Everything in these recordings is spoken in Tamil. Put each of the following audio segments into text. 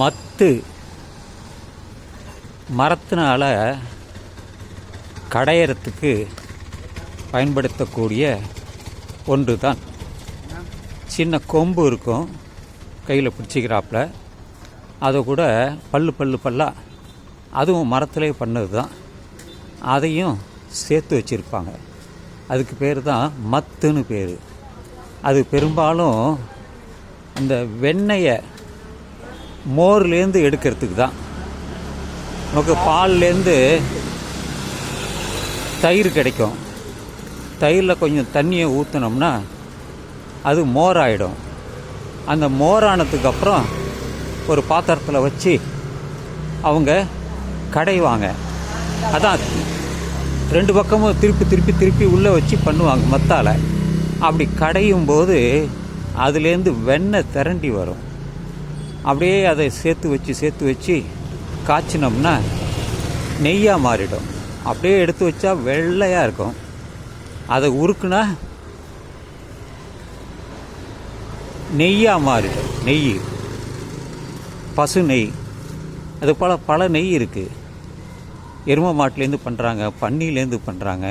மத்து மரத்தினால கடையறத்துக்கு பயன்படுத்தக்கூடிய ஒன்று தான் சின்ன கொம்பு இருக்கும் கையில் பிடிச்சிக்கிறாப்புல. அதை கூட பல்லு பல்லு பல்லாக அதுவும் மரத்துலேயே பண்ணது தான் அதையும் சேர்த்து வச்சுருப்பாங்க. அதுக்கு பேர் தான் மத்துன்னு பேர். அது பெரும்பாலும் அந்த வெண்ணெயை மோர்லேருந்து எடுக்கிறதுக்கு தான். நமக்கு பால்லேருந்து தயிர் கிடைக்கும். தயிரில் கொஞ்சம் தண்ணியை ஊற்றினோம்னா அது மோர் ஆகிடும் அந்த மோரானதுக்கு அப்புறம் ஒரு பாத்திரத்தில் வச்சு அவங்க கடைவாங்க. அதான் ரெண்டு பக்கமும் திருப்பி திருப்பி திருப்பி உள்ளே வச்சு பண்ணுவாங்க மத்தால். அப்படி கடையும் போது அதுலேருந்து வெண்ணெய் திரண்டி வரும். அப்படியே அதை சேர்த்து வச்சு சேர்த்து வச்சு காய்ச்சினோம்னா நெய்யாக மாறிடும். அப்படியே எடுத்து வச்சா வெள்ளையாக இருக்கும். அதை உருக்குனா நெய்யாக மாறிடும். நெய். பசு நெய். அது போல் பல நெய் இருக்குது எரும மாட்டுலேருந்து பண்ணுறாங்க பன்னிலேருந்து பண்ணுறாங்க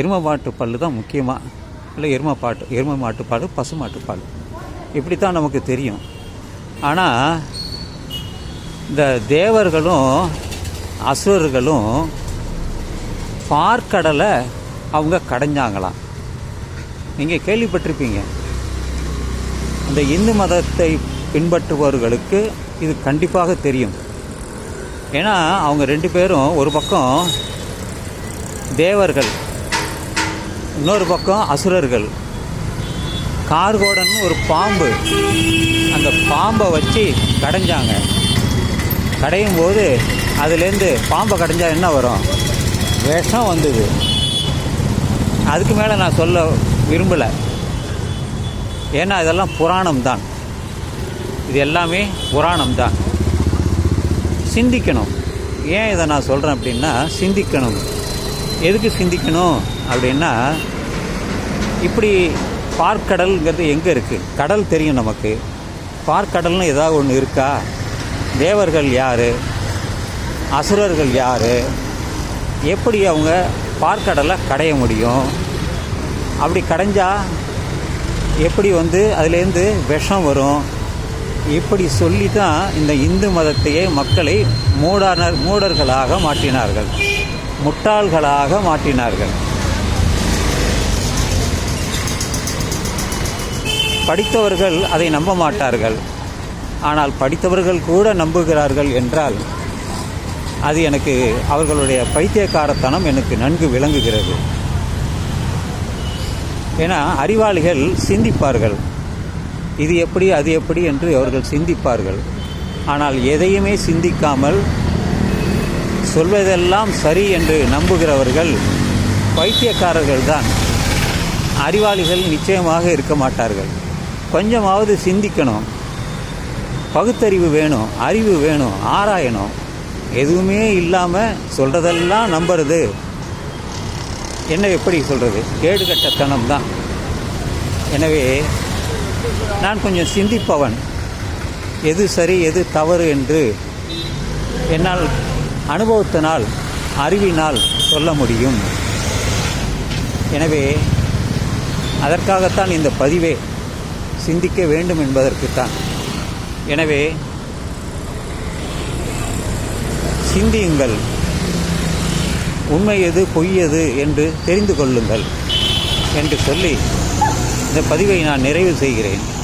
எரும மாட்டு பல் தான் முக்கியமாக இல்லை எரும பாட்டு எரும மாட்டு பால் பசு மாட்டு பால். இப்படி தான் நமக்கு தெரியும். ஆனால் இந்த தேவர்களும் அசுரர்களும் பார்க்கடலை அவங்க கடைஞ்சாங்களாம். நீங்கள் கேள்விப்பட்டிருப்பீங்க. அந்த இந்து மதத்தை பின்பற்றுபவர்களுக்கு இது கண்டிப்பாக தெரியும். ஏன்னா அவங்க ரெண்டு பேரும் ஒரு பக்கம் தேவர்கள் இன்னொரு பக்கம் அசுரர்கள். கார்கோடன் ஒரு பாம்பு. பாம்பை வச்சு கடைஞ்சாங்க. கடையும் போது அதுலேருந்து பாம்பை கடைஞ்சா என்ன வரும்? விஷம் வந்தது. அதுக்கு மேலே நான் சொல்ல விரும்பலை. ஏன்னா இதெல்லாம் புராணம் தான் இது எல்லாமே புராணம் தான் சிந்திக்கணும். ஏன் இதை நான் சொல்கிறேன் அப்படின்னா சிந்திக்கணும். எதுக்கு சிந்திக்கணும் அப்படின்னா இப்படி பார்க்கடல்ங்கிறது எங்கே இருக்குது கடல் தெரியும் நமக்கு. பார்க்கடல்னு ஏதாவது ஒன்று இருக்கா? தேவர்கள் யார்? அசுரர்கள் யார்? எப்படி அவங்க பார்க்கடலை கடைய முடியும்? அப்படி கடைஞ்சால் எப்படி வந்து அதுலேருந்து விஷம் வரும்? இப்படி சொல்லி தான் இந்த இந்து மதத்தையே மக்களை மூடானர் மூடர்களாக மாற்றினார்கள். முட்டாள்களாக மாற்றினார்கள். படித்தவர்கள் அதை நம்ப மாட்டார்கள். ஆனால் படித்தவர்கள் கூட நம்புகிறார்கள் என்றால் அது எனக்கு அவர்களுடைய பைத்தியக்காரத்தனம் எனக்கு நன்கு விளங்குகிறது. ஏன்னா அறிவாளிகள் சிந்திப்பார்கள். இது எப்படி அது எப்படி என்று அவர்கள் சிந்திப்பார்கள். ஆனால் எதையுமே சிந்திக்காமல் சொல்வதெல்லாம் சரி என்று நம்புகிறவர்கள் பைத்தியக்காரர்கள் தான் அறிவாளிகள் நிச்சயமாக இருக்க மாட்டார்கள். கொஞ்சமாவது சிந்திக்கணும். பகுத்தறிவு வேணும் அறிவு வேணும் ஆராயணும். எதுவுமே இல்லாமல் சொல்கிறதெல்லாம் நம்புறது. என்ன எப்படி சொல்கிறது கேடுகட்டத்தனம் தான் எனவே நான் கொஞ்சம் சிந்திப்பவன். எது சரி எது தவறு என்று என்னால் அனுபவத்தினால் அறிவினால் சொல்ல முடியும். எனவே அதற்காகத்தான் இந்த பதிவே. சிந்திக்க வேண்டும் என்பதற்குத்தான். எனவே சிந்தியுங்கள். உண்மை எது பொய் எது என்று தெரிந்து கொள்ளுங்கள். என்று சொல்லி இந்த பதிவை நான் நிறைவு செய்கிறேன்.